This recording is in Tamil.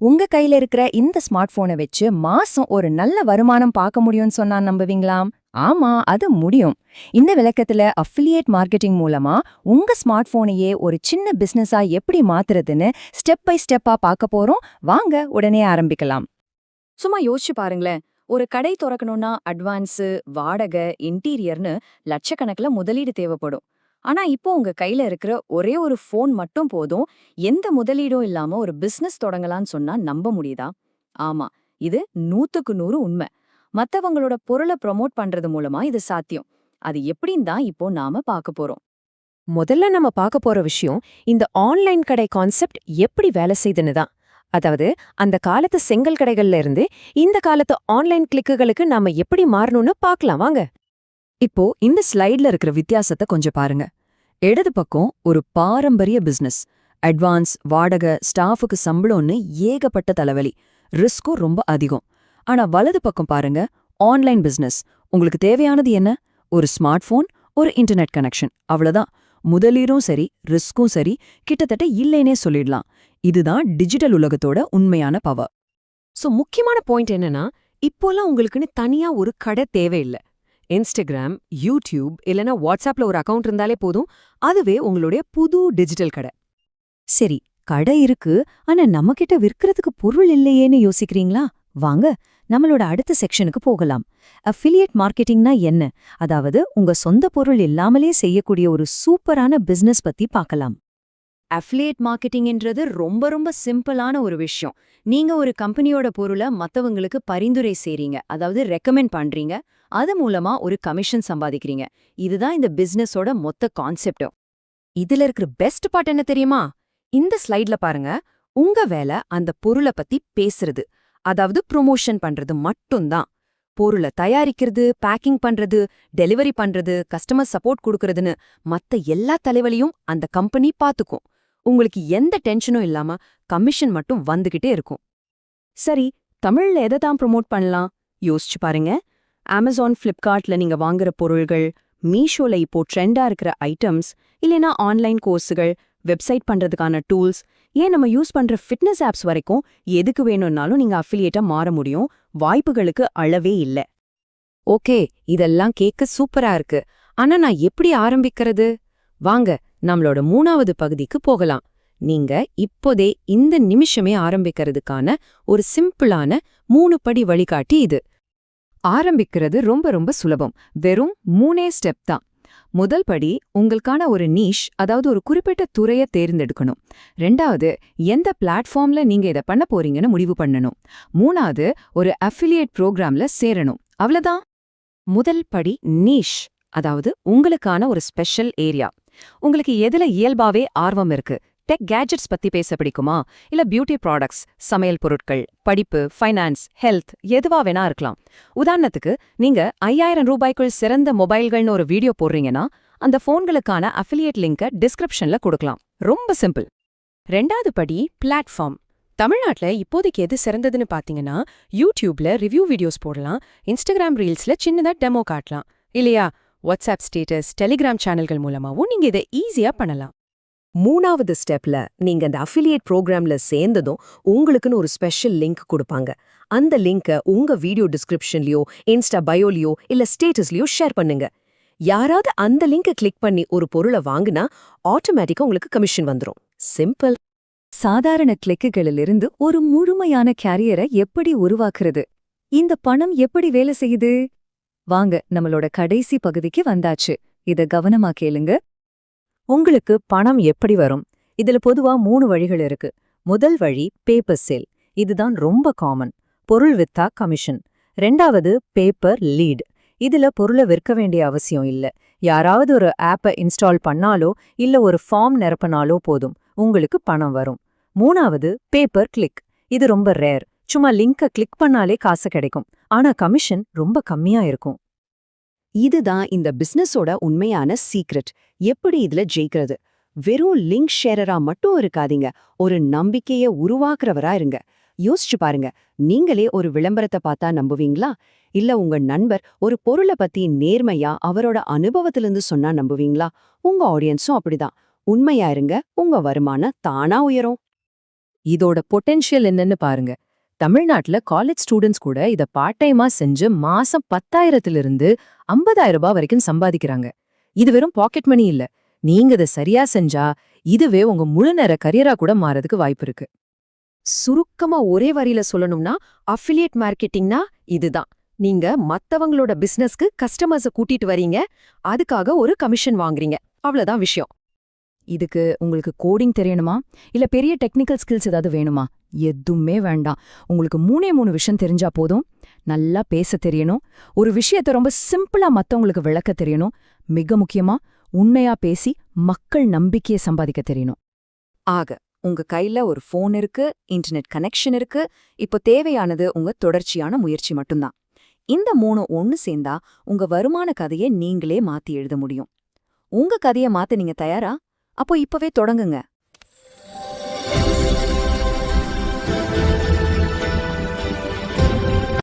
உங்க கையில இருக்கிற இந்த ஸ்மார்ட் போனை வச்சு மாசம் ஒரு நல்ல வருமானம் பார்க்க முடியும்னு சொன்னா நம்புவீங்களாம் ஆமா அது முடியும். இந்த விளக்கத்துல அஃபிலியேட் மார்க்கெட்டிங் மூலமா உங்க ஸ்மார்ட் போனையே ஒரு சின்ன பிசினஸா எப்படி மாத்துறதுன்னு ஸ்டெப் பை ஸ்டெப்பா பார்க்க போறோம். வாங்க உடனே ஆரம்பிக்கலாம். சும்மா யோசிச்சு பாருங்களேன். ஒரு கடை திறக்கணும்னா அட்வான்ஸு வாடகை இன்டீரியர்னு லட்சக்கணக்குல முதலீடு தேவைப்படும். ஆனா இப்போ உங்க கையில இருக்கிற ஒரே ஒரு ஃபோன் மட்டும் போதும். எந்த முதலீடும் இல்லாம ஒரு பிசினஸ் தொடங்கலாம்னு சொன்னா நம்ப முடியுதா? ஆமா. இது நூத்துக்கு நூறு உண்மை. மத்தவங்களோட பொருளை ப்ரொமோட் பண்றது மூலமா இது சாத்தியம். அது எப்படின்னு தான் இப்போ நாம பார்க்க போறோம். முதல்ல நம்ம பார்க்க போற விஷயம் இந்த ஆன்லைன் கடை கான்செப்ட் எப்படி வேலை செய்துன்னு தான். அதாவது அந்த காலத்து செங்கல் கடைகள்ல இருந்து இந்த காலத்து ஆன்லைன் கிளிக்குகளுக்கு நாம எப்படி மாறணும்னு பார்க்கலாம். வாங்க. இப்போ இந்த ஸ்லைட்ல இருக்கிற வித்தியாசத்தை கொஞ்சம் பாருங்க. இடது பக்கம் ஒரு பாரம்பரிய பிசினஸ் அட்வான்ஸ் வாடகை ஸ்டாஃபுக்கு சம்பளம்னு ஏகப்பட்ட தலைவலி. ரிஸ்க்கும் ரொம்ப அதிகம். ஆனா வலது பக்கம் பாருங்க ஆன்லைன் பிசினஸ் உங்களுக்கு தேவையானது என்ன? ஒரு ஸ்மார்ட் போன் ஒரு இன்டர்நெட் கனெக்ஷன் அவ்வளவுதான். முதலீடும் சரி ரிஸ்க்கும் சரி கிட்டத்தட்ட இல்லைன்னே சொல்லிடலாம். இதுதான் டிஜிட்டல் உலகத்தோட உண்மையான பவர் சோ முக்கியமான பாயிண்ட் என்னன்னா இப்போலாம் உங்களுக்குன்னு தனியா ஒரு கடை தேவையில்லை. இன்ஸ்டாகிராம் யூடியூப் இல்லனா வாட்ஸ்அப்ல ஒரு அக்கவுண்ட் இருந்தாலே போதும். அதுவே உங்களுடைய புது டிஜிட்டல் கடை. சரி கடை இருக்கு ஆனா நம்மகிட்ட விற்கிறதுக்கு பொருள் இல்லையேன்னு யோசிக்கிறீங்களா? வாங்க நம்மளோட அடுத்த செக்ஷனுக்கு போகலாம். அஃபிலியேட் மார்க்கெட்டிங்னா என்ன? அதாவது உங்க சொந்த பொருள் இல்லாமலே செய்யக்கூடிய ஒரு சூப்பரான பிசினஸ் பத்தி பார்க்கலாம். அஃபிலியேட் மார்க்கெட்டிங்ன்றது ரொம்ப ரொம்ப சிம்பிளான ஒரு விஷயம். நீங்க ஒரு கம்பெனியோட பொருளை மத்தவங்களுக்கு பரிந்துரை செய்றீங்க. அதாவது ரெக்கமெண்ட் பண்றீங்க. அது மூலமா ஒரு கமிஷன் சம்பாதிக்கிறீங்க. இதுதான் இந்த பிசினஸோட மொத்த கான்செப்டும் இதுல இருக்கிற பெஸ்ட் பார்ட் என்ன தெரியுமா? இந்த ஸ்லைட்ல பாருங்க. உங்க வேலை அந்த பொருளை பத்தி பேசுறது. அதாவது ப்ரொமோஷன் பண்றது மட்டும்தான். பொருளை தயாரிக்கிறது பேக்கிங் பண்றது டெலிவரி பண்றது கஸ்டமர் சப்போர்ட் கொடுக்கறதுன்னு மத்த எல்லா தலைவலியும் அந்த கம்பெனி பாத்துக்கும். உங்களுக்கு எந்த டென்ஷனும் இல்லாம கமிஷன் மட்டும் வந்துகிட்டே இருக்கும். சரி தமிழ்ல எதை தான் ப்ரொமோட் பண்ணலாம்? யோசிச்சு பாருங்க. அமேசான் ஃப்ளிப்கார்ட்ல நீங்க வாங்குற பொருள்கள் மீஷோல இப்போ ட்ரெண்டா இருக்கிற ஐட்டம்ஸ் இல்லைனா ஆன்லைன் கோர்ஸுகள் வெப்சைட் பண்றதுக்கான டூல்ஸ் ஏன் நம்ம யூஸ் பண்ற ஃபிட்னஸ் ஆப்ஸ் வரைக்கும் எதுக்கு வேணும்னாலும் நீங்க அஃபிலியேட்டா மாற முடியும். வாய்ப்புகளுக்கு அளவே இல்ல. ஓகே இதெல்லாம் கேட்க சூப்பரா இருக்கு. ஆனா நான் எப்படி ஆரம்பிக்கிறது? வாங்க நம்மளோட மூணாவது பகுதிக்கு போகலாம். நீங்க இப்போதே இந்த நிமிஷமே ஆரம்பிக்கிறதுக்கான ஒரு சிம்பிளான மூணு படி வழிகாட்டி இது. ஆரம்பிக்கிறது ரொம்ப ரொம்ப சுலபம். வெறும் மூணே ஸ்டெப் தான். முதல் படி உங்களுக்கான ஒரு நீஷ் அதாவது ஒரு குறிப்பிட்ட துறைய தேர்ந்தெடுக்கணும். ரெண்டாவது எந்த பிளாட்ஃபார்ம்ல நீங்க இதை பண்ண போறீங்கன்னு முடிவு பண்ணணும். மூணாவது ஒரு அஃபிலியேட் ப்ரோக்ராம்ல சேரணும். அவ்வளவுதான். முதல் படி நீஷ் அதாவது உங்களுக்கான ஒரு ஸ்பெஷல் ஏரியா உங்களுக்கு எதுல இயல்பாவே ஆர்வம் இருக்கு? டெக் கேஜெட்ஸ் பத்தி பேச பிடிக்குமா? இல்ல பியூட்டி ப்ராடக்ட்ஸ் சமையல் பொருட்கள் படிப்பு ஃபைனான்ஸ் ஹெல்த் எதுவா வேணா இருக்கலாம். உதாரணத்துக்கு நீங்க ஐயாயிரம் ரூபாய்க்குள் சிறந்த மொபைல்கள்னு ஒரு வீடியோ போடுறீங்கன்னா அந்த போன்களுக்கான அஃபிலியேட் லிங்கை டிஸ்கிரிப்ஷன்ல கொடுக்கலாம். ரொம்ப சிம்பிள் ரெண்டாவது படி பிளாட்ஃபார்ம் தமிழ்நாட்டுல இப்போதைக்கு எது சிறந்ததுன்னு பாத்தீங்கன்னா யூடியூப்ல ரிவ்யூ வீடியோஸ் போடலாம் இன்ஸ்டாகிராம் ரீல்ஸ்ல சின்னதா டெமோ காட்டலாம். இல்லையா? வாட்ஸ்அப் ஸ்டேட்டஸ் டெலிகிராம் சேனல்கள் மூலமாவும் நீங்க இதை ஈஸியா பண்ணலாம். மூணாவது ஸ்டெப்ல நீங்க அந்த அஃபிலியேட் ப்ரோக்ராம்ல சேர்ந்ததும் உங்களுக்குன்னு ஒரு ஸ்பெஷல் லிங்க் கொடுப்பாங்க. அந்த லிங்கை உங்க வீடியோ டிஸ்கிரிப்ஷன்லயோ இன்ஸ்டா பயோலியோ இல்ல ஸ்டேட்டஸ்லயோ ஷேர் பண்ணுங்க. யாராவது அந்த லிங்கை கிளிக் பண்ணி ஒரு பொருளை வாங்குனா ஆட்டோமேட்டிக்கா உங்களுக்கு கமிஷன் வந்துரும். சிம்பிள் சாதாரண கிளிக்குகளிலிருந்து ஒரு முழுமையான கேரியரை எப்படி உருவாக்குறது? இந்த பணம் எப்படி வேலை செய்யுது? வாங்க நம்மளோட கடைசி பகுதிக்கு வந்தாச்சு. இத கவனமா கேளுங்க. உங்களுக்கு பணம் எப்படி வரும்? இதுல பொதுவா மூணு வழிகள் இருக்கு. முதல் வழி பேப்பர் சேல் இதுதான் ரொம்ப காமன் பொருள் வித்தா கமிஷன் ரெண்டாவது பேப்பர் லீட் இதுல பொருளை விற்க வேண்டிய அவசியம் இல்ல. யாராவது ஒரு ஆப்பை இன்ஸ்டால் பண்ணாலோ இல்ல ஒரு ஃபார்ம் நிரப்பினாலோ போதும் உங்களுக்கு பணம் வரும். மூணாவது பேப்பர் கிளிக் இது ரொம்ப ரேர் சும்மா லிங்கை கிளிக் பண்ணாலே காசு கிடைக்கும். ஆனா கமிஷன் ரொம்ப கம்மியா இருக்கும். இதுதான் இந்த பிசினஸோட உண்மையான சீக்ரெட் எப்படி இதுல ஜெயிக்கிறது? வெறும் லிங்க் ஷேரரா மட்டும் இருக்காதீங்க. ஒரு நம்பிக்கைய உருவாக்குறவரா இருங்க. யோசிச்சு பாருங்க. நீங்களே ஒரு விளம்பரத்தை பார்த்தா நம்புவீங்களா? இல்ல உங்க நண்பர் ஒரு பொருளை பத்தி நேர்மையா அவரோட அனுபவத்திலிருந்து சொன்னா நம்புவீங்களா? உங்க ஆடியன்ஸும் அப்படிதான். உண்மையா இருங்க. உங்க வருமானம் தானா உயரும். இதோட பொட்டென்ஷியல் என்னன்னு பாருங்க. தமிழ்நாட்டுல காலேஜ் ஸ்டூடெண்ட்ஸ் கூட இத பார்ட் டைமா செஞ்சு மாசம் பத்தாயிரத்திலிருந்து ஐம்பதாயிரம் ரூபாய் வரைக்கும் சம்பாதிக்கிறாங்க. இது வெறும் பாக்கெட் மணி இல்ல. நீங்க இதை சரியா செஞ்சா இதுவே உங்க முழு நேர கரியரா கூட மாறதுக்கு வாய்ப்பு இருக்கு. சுருக்கமா ஒரே வரியில சொல்லணும்னா அஃபிலியேட் மார்க்கெட்டிங்னா இதுதான். நீங்க மத்தவங்களோட பிசினஸ்க்கு கஸ்டமர்ஸ கூட்டிட்டு வரீங்க. அதுக்காக ஒரு கமிஷன் வாங்குறீங்க. அவ்வளவுதான் விஷயம். இதுக்கு உங்களுக்கு கோடிங் தெரியணுமா? இல்ல பெரிய டெக்னிக்கல் ஸ்கில்ஸ் ஏதாவது வேணுமா? எதுவுமே வேண்டாம். உங்களுக்கு மூணே மூணு விஷயம் தெரிஞ்சா போதும். நல்லா பேச தெரியணும். ஒரு விஷயத்தை ரொம்ப சிம்பிளா மத்தவங்களுக்கு விளக்க தெரியணும். மிக முக்கியமா உண்மையா பேசி மக்கள் நம்பிக்கையை சம்பாதிக்க தெரியணும். ஆக உங்க கையில ஒரு ஃபோன் இருக்கு இன்டர்நெட் கனெக்ஷன் இருக்கு. இப்போ தேவையானது உங்க தொடர்ச்சியான முயற்சி மட்டும்தான். இந்த மூணு ஒன்னு சேர்ந்தா உங்க வருமான கதையை நீங்களே மாத்தி எழுத முடியும். உங்க கதையை மாத்த நீங்க தயாரா? அப்போ இப்பவே தொடங்குங்க.